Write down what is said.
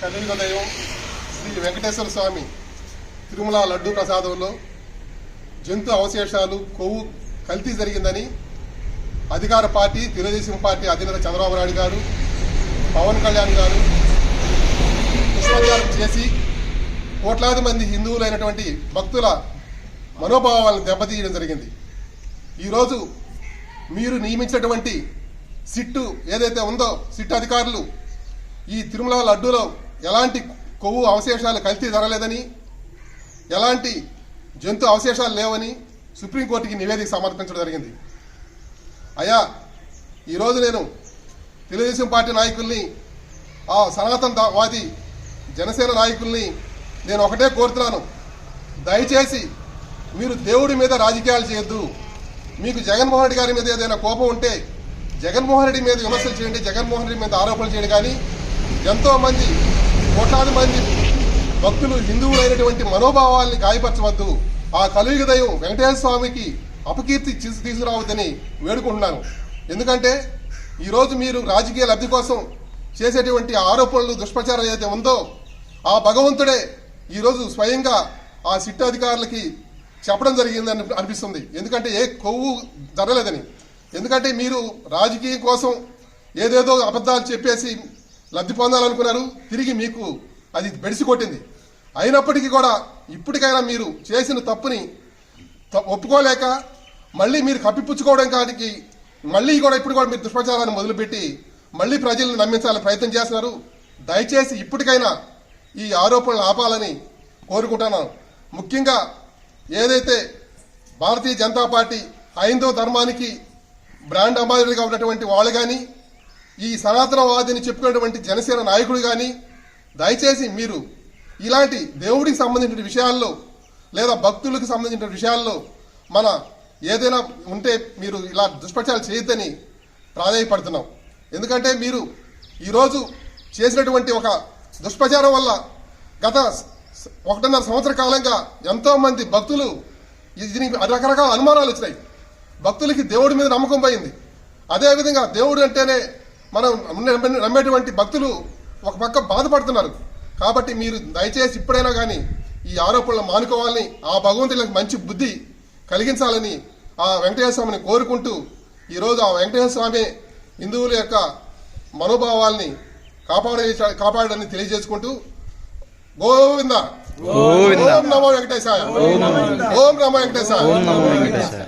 కలియుగదయం శ్రీ వెంకటేశ్వర స్వామి తిరుమల లడ్డూ ప్రసాదంలో జంతు అవశేషాలు కొవ్వు కల్తీ జరిగిందని అధికార పార్టీ తెలుగుదేశం పార్టీ అధినేత చంద్రబాబు నాయుడు గారు పవన్ కళ్యాణ్ గారు పుష్పచారం చేసి కోట్లాది మంది హిందువులైనటువంటి భక్తుల మనోభావాలను దెబ్బతీయడం జరిగింది. ఈరోజు మీరు నియమించినటువంటి సిట్టు ఏదైతే ఉందో సిట్టు అధికారులు ఈ తిరుమల లడ్డూలో ఎలాంటి కొవ్వు అవశేషాలు కల్తీ జరగలేదని ఎలాంటి జంతు అవశేషాలు లేవని సుప్రీంకోర్టుకి నివేదిక సమర్పించడం జరిగింది. అయ్యా ఈరోజు నేను తెలుగుదేశం పార్టీ నాయకుల్ని ఆ సనాతన వాది జనసేన నాయకుల్ని నేను ఒకటే కోరుతున్నాను. దయచేసి మీరు దేవుడి మీద రాజకీయాలు చేయొద్దు. మీకు జగన్మోహన్ రెడ్డి గారి మీద ఏదైనా కోపం ఉంటే జగన్మోహన్ రెడ్డి మీద విమర్శలు చేయండి జగన్మోహన్ రెడ్డి మీద ఆరోపణలు చేయండి. కానీ ఎంతోమంది కోట్లాది మంది భక్తులు హిందువులైనటువంటి మనోభావాల్ని గాయపరచవద్దు. ఆ కలియుగ దైవం వెంకటేశ్వర స్వామికి అపకీర్తి తీసుకురావద్దని వేడుకుంటున్నాను. ఎందుకంటే ఈరోజు మీరు రాజకీయ లబ్ధి కోసం చేసేటువంటి ఆరోపణలు దుష్ప్రచారం ఏదైతే ఉందో ఆ భగవంతుడే ఈరోజు స్వయంగా ఆ సిట్ అధికారులకి చెప్పడం జరిగిందని అనిపిస్తుంది. ఎందుకంటే ఏ కొవ్వు జరగలేదని. ఎందుకంటే మీరు రాజకీయం కోసం ఏదేదో అబద్ధాలు చెప్పేసి లబ్ధి పొందాలనుకున్నారు. తిరిగి మీకు అది బెడిసి కొట్టింది. అయినప్పటికీ కూడా ఇప్పటికైనా మీరు చేసిన తప్పుని ఒప్పుకోలేక మళ్ళీ మీరు కప్పిపుచ్చుకోవడం కాడికి మళ్ళీ కూడా ఇప్పుడు కూడా మీరు దుష్ప్రచారాన్ని మొదలుపెట్టి మళ్ళీ ప్రజలను నమ్మించాలని ప్రయత్నం చేస్తున్నారు. దయచేసి ఇప్పటికైనా ఈ ఆరోపణలు ఆపాలని కోరుకుంటున్నాను. ముఖ్యంగా ఏదైతే భారతీయ జనతా పార్టీ హైందవ ధర్మానికి బ్రాండ్ అంబాసిడర్గా ఉన్నటువంటి వాళ్ళు కానీ ఈ సనాతనవాదిని చెప్పుకున్నటువంటి జనసేన నాయకుడు కానీ దయచేసి మీరు ఇలాంటి దేవుడికి సంబంధించిన విషయాల్లో లేదా భక్తులకు సంబంధించిన విషయాల్లో మన ఏదైనా ఉంటే మీరు ఇలా దుష్ప్రచారాలు చేయొద్దని ప్రాధాన్యపడుతున్నాం ఎందుకంటే మీరు ఈరోజు చేసినటువంటి ఒక దుష్ప్రచారం వల్ల గత ఒకటిన్నర సంవత్సర కాలంగా ఎంతోమంది భక్తులు దీనికి రకరకాల అనుమానాలు వచ్చినాయి. భక్తులకి దేవుడి మీద నమ్మకం పోయింది. అదేవిధంగా దేవుడు అంటేనే మనం నమ్మే- నమ్మేటువంటి భక్తులు ఒక పక్క బాధపడుతున్నారు. కాబట్టి మీరు దయచేసి ఇప్పుడైనా కానీ ఈ ఆరోపణలు మానుకోవాలని ఆ భగవంతులకు మంచి బుద్ధి కలిగించాలని ఆ వెంకటేశ్వర స్వామిని కోరుకుంటూ ఈరోజు ఆ వెంకటేశ్వర స్వామి హిందువుల యొక్క మనోభావాల్ని కాపాడే కాపాడని తెలియజేసుకుంటూ గోవింద. ఓం నమో వెంకటేశాయ. ఓం నమో వెంకటేశాయ. ఓం నమో వెంకటేశాయ.